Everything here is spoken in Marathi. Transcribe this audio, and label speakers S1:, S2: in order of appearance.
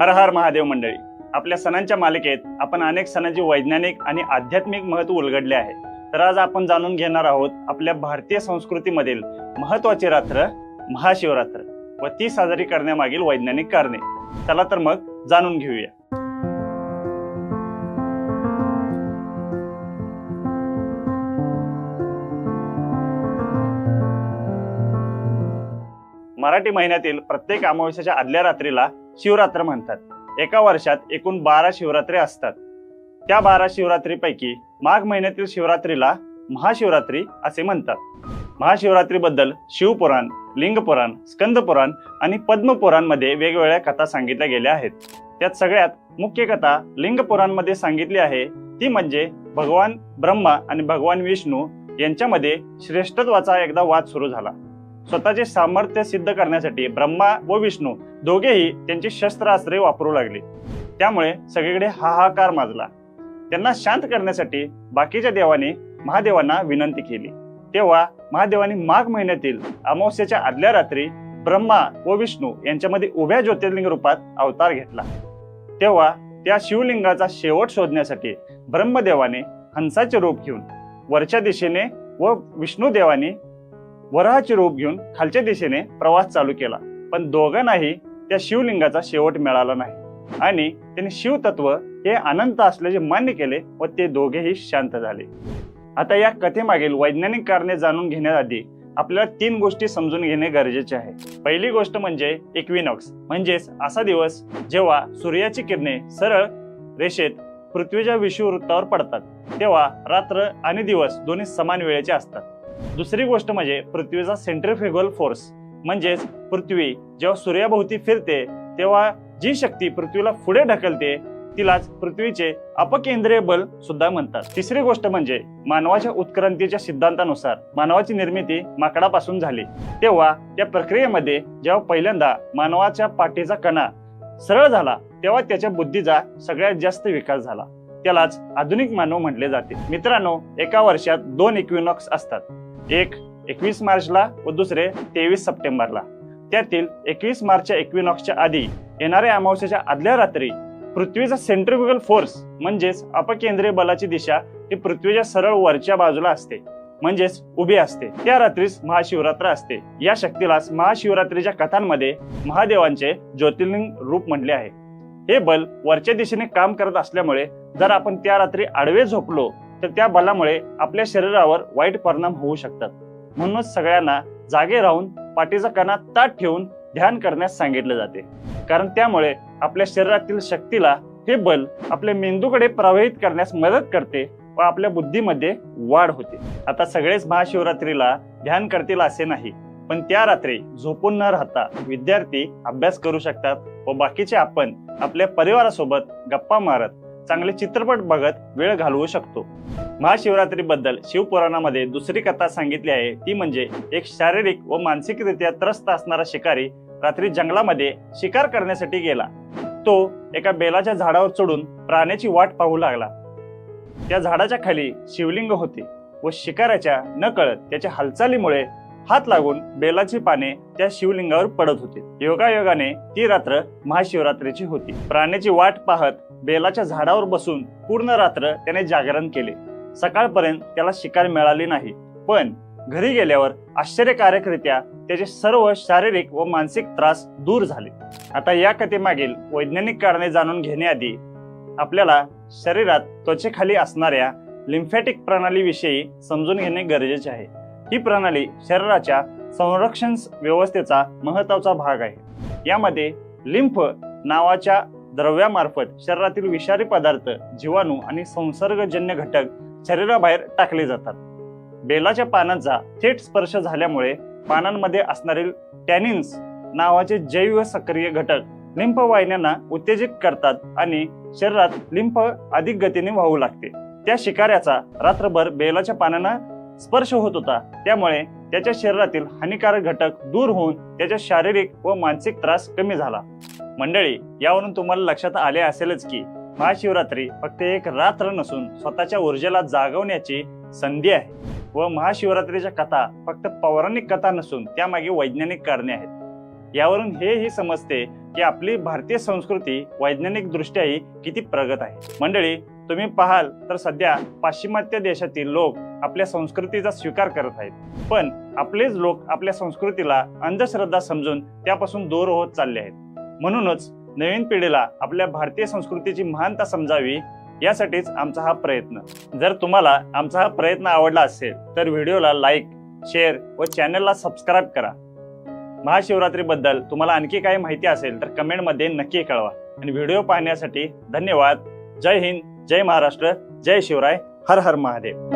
S1: हर हर महादेव मंडळी. आपल्या सणांच्या मालिकेत आपण अनेक सणांचे वैज्ञानिक आणि आध्यात्मिक महत्त्व उलगडले आहे. तर आज आपण जाणून घेणार आहोत आपल्या भारतीय संस्कृतीमधील महत्वाची रात्र महाशिवरात्र व ती साजरी करण्यामागील वैज्ञानिक कारणे. चला तर मग जाणून घेऊया. मराठी महिन्यातील प्रत्येक अमावस्याच्या आदल्या रात्रीला शिवरात्र म्हणतात. एका वर्षात एकूण बारा शिवरात्री असतात. त्या बारा शिवरात्रीपैकी माघ महिन्यातील शिवरात्रीला महाशिवरात्री असे म्हणतात. महाशिवरात्रीबद्दल शिवपुराण लिंगपुराण स्कंदपुराण आणि पद्मपुराणमध्ये वेगवेगळ्या कथा सांगितल्या गेल्या आहेत. त्यात सगळ्यात मुख्य कथा लिंगपुराणमध्ये सांगितली आहे ती म्हणजे भगवान ब्रह्मा आणि भगवान विष्णू यांच्यामध्ये श्रेष्ठत्वाचा एकदा वाद सुरू झाला. स्वतःचे सामर्थ्य सिद्ध करण्यासाठी ब्रह्मा व विष्णू दोघेही त्यांची शस्त्रास्त्रे वापरू लागले. त्यामुळे सगळीकडे हाहाकार माजला. त्यांना शांत करण्यासाठी बाकीच्या देवाने महादेवांना विनंती केली. तेव्हा महादेवांनी माघ महिन्यातील अमावस्याच्या आदल्या रात्री ब्रह्मा व विष्णू यांच्यामध्ये उभ्या ज्योतिर्लिंग रूपात अवतार घेतला. तेव्हा त्या शिवलिंगाचा शेवट शोधण्यासाठी ब्रह्मदेवाने हंसाचे रूप घेऊन वरच्या दिशेने व विष्णू देवाने वराहाचे रूप घेऊन खालच्या दिशेने प्रवास चालू केला. पण दोघांनाही त्या शिवलिंगाचा शेवट मिळाला नाही. आणि त्यांनी शिवतत्व हे अनंत असल्याचे मान्य केले व ते दोघेही शांत झाले. आता या कथेमागील वैज्ञानिक कारणे जाणून घेण्याआधी आपल्याला तीन गोष्टी समजून घेणे गरजेचे आहे. पहिली गोष्ट म्हणजे इक्विनॉक्स म्हणजेच असा दिवस जेव्हा सूर्याची किरणे सरळ रेषेत पृथ्वीच्या विषुववृत्तावर पडतात तेव्हा रात्र आणि दिवस दोन्ही समान वेळेचे असतात. दुसरी गोष्ट म्हणजे पृथ्वीचा सेंट्रिफ्युगल फोर्स म्हणजेच पृथ्वी जेव्हा सूर्याभोवती फिरते तेव्हा जी शक्ती पृथ्वीला पुढे ढकलते तिलाच पृथ्वीचे अपकेंद्रीय बल सुद्धा म्हणतात. तिसरी गोष्ट म्हणजे मानवाच्या उत्क्रांतीच्या सिद्धांतानुसार मानवाची निर्मिती माकडापासून झाली. तेव्हा त्या प्रक्रियेमध्ये जेव्हा पहिल्यांदा मानवाच्या पाठीचा कणा सरळ झाला तेव्हा त्याच्या बुद्धीचा सगळ्यात जास्त विकास झाला. त्यालाच आधुनिक मानव म्हटले जाते. मित्रांनो एका वर्षात दोन इक्विनॉक्स असतात. एक एकवीस मार्चला व दुसरे तेवीस सप्टेंबरला. त्यातील एकवीस मार्चच्या इक्विनॉक्सच्या आधी येणाऱ्या अमावस्याच्या आदल्या रात्री पृथ्वीचा सेंट्रिफ्युगल फोर्स म्हणजेच अपकेंद्रीय बलाची दिशा ही पृथ्वीच्या सरळ वरच्या बाजूला असते म्हणजेच उभी असते. त्या रात्रीस महाशिवरात्र असते. या शक्तीलाच महाशिवरात्रीच्या कथांमध्ये महादेवांचे ज्योतिर्लिंग रूप म्हटले आहे. हे बल वरच्या दिशेने काम करत असल्यामुळे जर आपण त्या रात्री आडवे झोपलो तर त्या बलामुळे आपल्या शरीरावर वाईट परिणाम होऊ शकतात. म्हणूनच सगळ्यांना जागे राहून पाठीचा कणा ताट ठेवून ध्यान करण्यास सांगितले जाते. कारण त्यामुळे आपल्या शरीरातील शक्तीला हे बल आपल्या मेंदूकडे प्रवाहित करण्यास मदत करते व आपल्या बुद्धीमध्ये वाढ होते. आता सगळेच महाशिवरात्रीला ध्यान करतील असे नाही पण त्या रात्री झोपून न राहता विद्यार्थी अभ्यास करू शकतात व बाकीचे आपण आपल्या परिवारासोबत गप्पा मारत चांगले चित्रपट बघत वेळ घालवू शकतो. महाशिवरात्रीबद्दल शिवपुराणामध्ये दुसरी कथा सांगितली आहे. ती म्हणजे एक शारीरिक व मानसिकरित्या त्रस्त असणारा शिकारी रात्री जंगलामध्ये शिकार करण्यासाठी गेला. तो एका बेलाच्या झाडावर चढून प्राण्याची वाट पाहू लागला. त्या झाडाच्या खाली शिवलिंग होते व शिकाऱ्याच्या न कळत त्याच्या हालचालीमुळे हात लागून बेलाची पाने त्या शिवलिंगावर पडत होते. योगायोगाने ती रात्र महाशिवरात्रीची होती. प्राण्याची वाट पाहत बेलाच्या झाडावर बसून पूर्ण रात्र त्याने जागरण केले. सकाळपर्यंत त्याला शिकार मिळाली नाही. पण घरी गेल्यावर आश्चर्यकारकरित्या त्याचे सर्व शारीरिक व मानसिक त्रास दूर झाले. आता या कथेमागील वैज्ञानिक कारणे जाणून घेण्याआधी आपल्याला शरीरात त्वचेखाली असणाऱ्या लिम्फॅटिक प्रणालीविषयी समजून घेणे गरजेचे आहे. ही प्रणाली शरीराच्या संरक्षण व्यवस्थेचा महत्त्वाचा भाग आहे. यामध्ये लिम्फ नावाच्या द्रव्यामार्फत शरीरातील विषारी पदार्थ जीवाणू आणि संसर्गजन्य घटक शरीराबाहेर टाकले जातात. बेलाच्या पानांचा थेट स्पर्श झाल्यामुळे पानांमध्ये असणारे टॅनिन्स नावाचे जैव सक्रिय घटक लिंफ वाहिन्यांना उत्तेजित करतात आणि शरीरात लिंफ अधिक गतीने वाहू लागते. त्या शिकाऱ्याचा रात्रभर बेलाच्या पानांना स्पर्श होत होता. त्यामुळे त्याच्या शरीरातील हानिकारक घटक दूर होऊन त्याच्या शारीरिक व मानसिक त्रास कमी झाला. मंडळी यावरून तुम्हाला लक्षात आले असेलच की महाशिवरात्री फक्त एक रात्र नसून स्वतःच्या ऊर्जेला जागवण्याची संधी आहे व महाशिवरात्रीच्या कथा फक्त पौराणिक कथा नसून त्यामागे वैज्ञानिक कारणे आहेत. यावरून हेही समजते की आपली भारतीय संस्कृती वैज्ञानिक दृष्ट्याही किती प्रगत आहे. मंडळी तुम्ही पाहाल तर सध्या पाश्चिमात्य देशातील लोक आपल्या संस्कृतीचा स्वीकार करत आहेत. पण आपलेच लोक आपल्या संस्कृतीला अंधश्रद्धा समजून त्यापासून दूर होत चालले आहेत. म्हणूनच नवीन पिढीला आपल्या भारतीय संस्कृतीची महानता समजावी यासाठीच आमचा हा प्रयत्न. जर तुम्हाला आमचा हा प्रयत्न आवडला असेल तर व्हिडिओला लाईक शेअर व चॅनलला सबस्क्राईब करा. महाशिवरात्रीबद्दल तुम्हाला आणखी काही माहिती असेल तर कमेंटमध्ये नक्की कळवा. आणि व्हिडिओ पाहण्यासाठी धन्यवाद. जय हिंद जय महाराष्ट्र जय शिवराय हर हर महादेव.